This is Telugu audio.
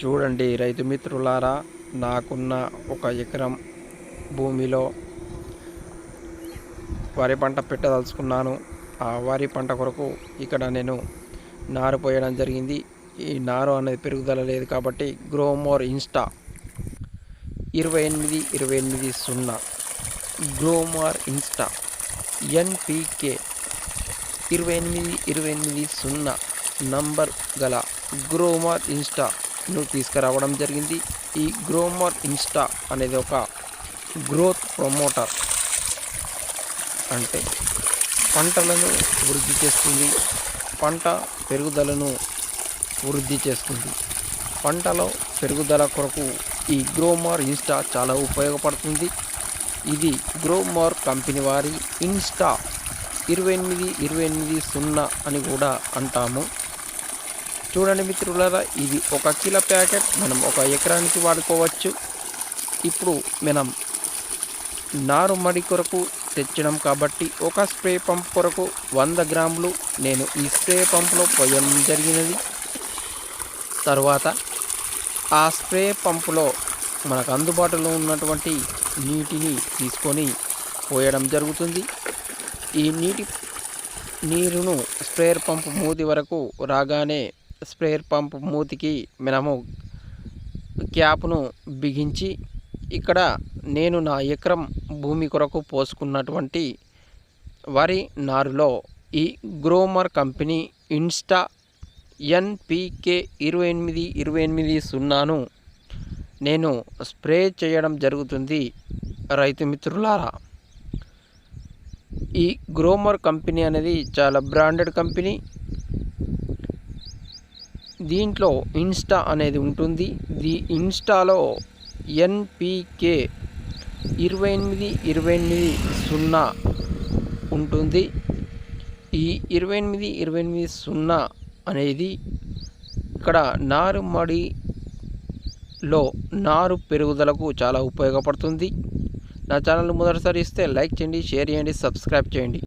చూడండి రైతు మిత్రులారా నాకున్న ఒక ఎకరం భూమిలో వరి పంట పెట్టదలుచుకున్నాను. ఆ వరి పంట కొరకు ఇక్కడ నేను నారు పోయడం జరిగింది. ఈ నారు అనేది పెరుగుదల లేదు కాబట్టి గ్రోమోర్ ఇన్స్టా ఇరవై ఎనిమిది ఇరవై ఎనిమిది సున్నా. గ్రోమార్ ఇన్స్టా ఎన్పికే ఇరవై ఎనిమిది ఇరవై ఎనిమిది సున్నా నంబర్ గల గ్రోమార్ ను తీసుకురావడం జరిగింది. ఈ గ్రోమార్ ఇన్స్టా అనేది ఒక గ్రోత్ ప్రమోటర్ అంటే పంటలను వృద్ధి చేస్తుంది. పంట పెరుగుదలను వృద్ధి చేస్తుంది. పంటలో పెరుగుదల కొరకు ఈ గ్రోమార్ ఇన్స్టా చాలా ఉపయోగపడుతుంది. ఇది గ్రోమార్ కంపెనీ వారి ఇన్స్టా ఇరవై ఎనిమిది ఇరవై ఎనిమిది సున్నా అని కూడా అంటాము. చూడండి మిత్రులారా ఇది ఒక కిలో ప్యాకెట్. మనం ఒక ఎకరానికి వాడుకోవచ్చు. ఇప్పుడు మనం నారుమడి కొరకు తెచ్చడం కాబట్టి ఒక స్ప్రే పంప్ కొరకు వంద గ్రాములు నేను ఈ స్ప్రే పంపులో పోయడం జరిగినది. తర్వాత ఆ స్ప్రే పంపులో మనకు అందుబాటులో ఉన్నటువంటి నీటిని తీసుకొని పోయడం జరుగుతుంది. ఈ నీటి నీరును స్ప్రేయర్ పంప్ మూతి వరకు రాగానే స్ప్రేయర్ పంప్ మూతికి మనము క్యాప్ను బిగించి ఇక్కడ నేను నా ఎకరం భూమి కొరకు పోసుకున్నటువంటి వరి నారులో ఈ గ్రోమర్ కంపెనీ ఇన్స్టా ఎన్పికే ఇరవై ఎనిమిది ఇరవై ఎనిమిది సున్నాను నేను స్ప్రే చేయడం జరుగుతుంది. రైతు మిత్రులారా ఈ గ్రోమర్ కంపెనీ అనేది చాలా బ్రాండెడ్ కంపెనీ. దీంట్లో ఇన్స్టా అనేది ఉంటుంది. ది ఇన్స్టాలో ఎన్పికే ఇరవై ఎనిమిది ఇరవై ఎనిమిది సున్నా ఉంటుంది. ఈ ఇరవై ఎనిమిది ఇరవై ఎనిమిది సున్నా అనేది ఇక్కడ నారుమడిలో నారు పెరుగుదలకు చాలా ఉపయోగపడుతుంది. నా ఛానల్ మొదటిసారి ఇస్తే లైక్ చేయండి షేర్ చేయండి సబ్స్క్రైబ్ చేయండి.